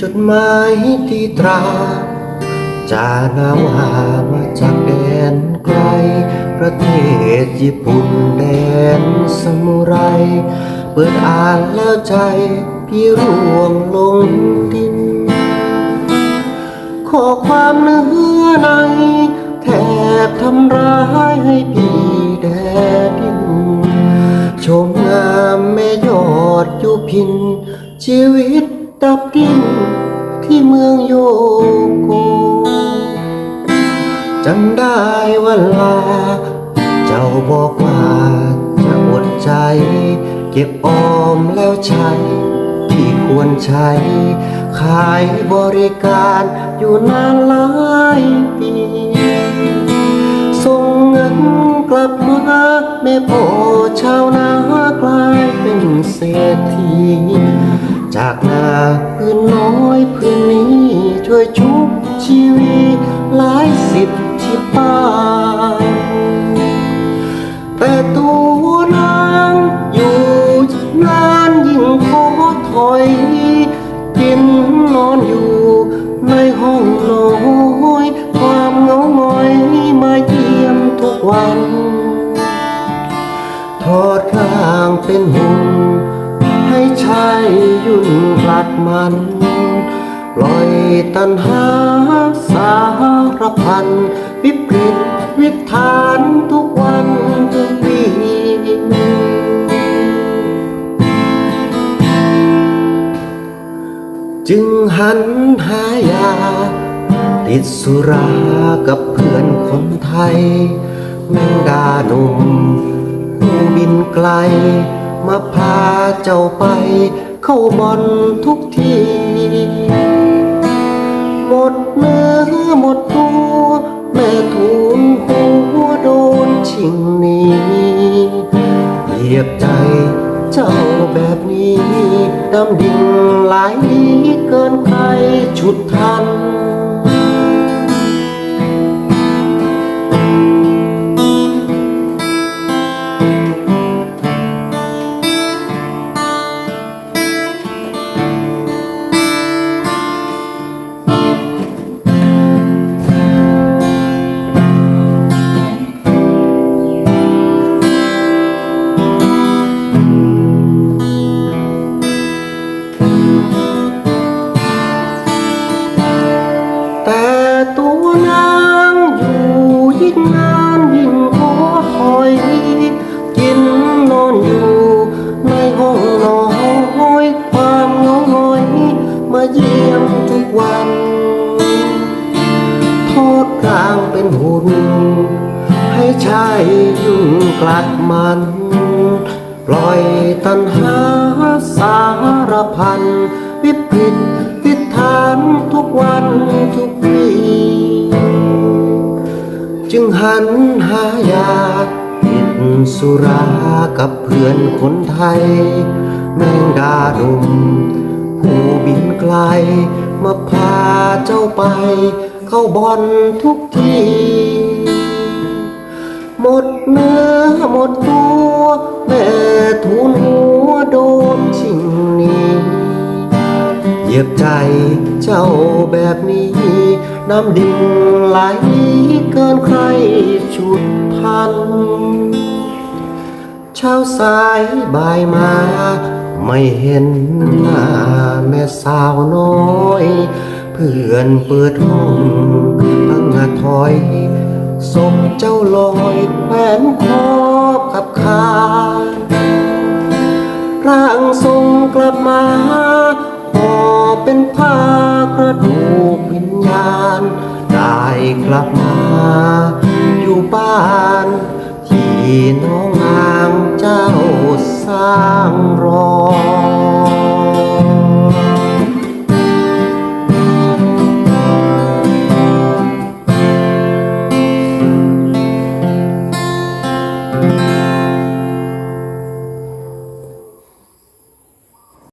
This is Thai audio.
จดหมายที่ตราจานาวหามาจากแดนไกล ประเทศญี่ปุ่นแดนสมุไร เปิดอ่านแล้วใจ พี่ร่วงลงดิน ขอความเนื้อใน พิน ชีวิตดับดิ้นที่เมืองโยโกจำได้วันลา เจ้าบอกว่าจะอดใจ เก็บออมแล้วใช้ ที่ควรใช้ ขายบริการอยู่นานหลายปีส่งเงินกลับมาแม่พ่อชาวนา เศรษฐีจากนาพื้นน้อยพื้นนี้ช่วยชุบชีวิตหลายสิบที่ป้า ยุ่นกลัดมัน ปล่อยตันหาสารพัน วิปริตวิถานทุกวันทุกวีจึงหันหายา ติดสุรากับเพื่อนคนไทย แมงดาหนุ่มผู้บินไกล มาพาเจ้าไป เข้าบอนทุกที หมดเนื้อหมดตัว แม่ทูลหัวโดนชิงนี้เหยียบใจเจ้าแบบนี้ดำดิ่งหลายดีเกินใครชุดทัน ยิ่งนานยิ่งท้อถอยกินนอนอยู่ในห้องน้อยความงงอยมาเยี่ยมทุกวันทอดกลางเป็นหุ่นให้ชายยุ่งกลัดมันปล่อยตันหาสารพันวิปริต หันหายาติดสุรากับเพื่อนคนไทย แมงดาดมผู้บินไกล มาพาเจ้าไป เข้าบอนทุกที หมดเนื้อหมดตัว เหยียบใจเจ้าแบบนี้ น้ำดิ่งไหลเกินใครชุดทัน เช้าสายบ่ายมา ไม่เห็นหน้าแม่สาวน้อย เพื่อนเปิดห้องพังอาถอยศพเจ้าลอยแขวนคอกับคาร่างทรงกลับมา ที่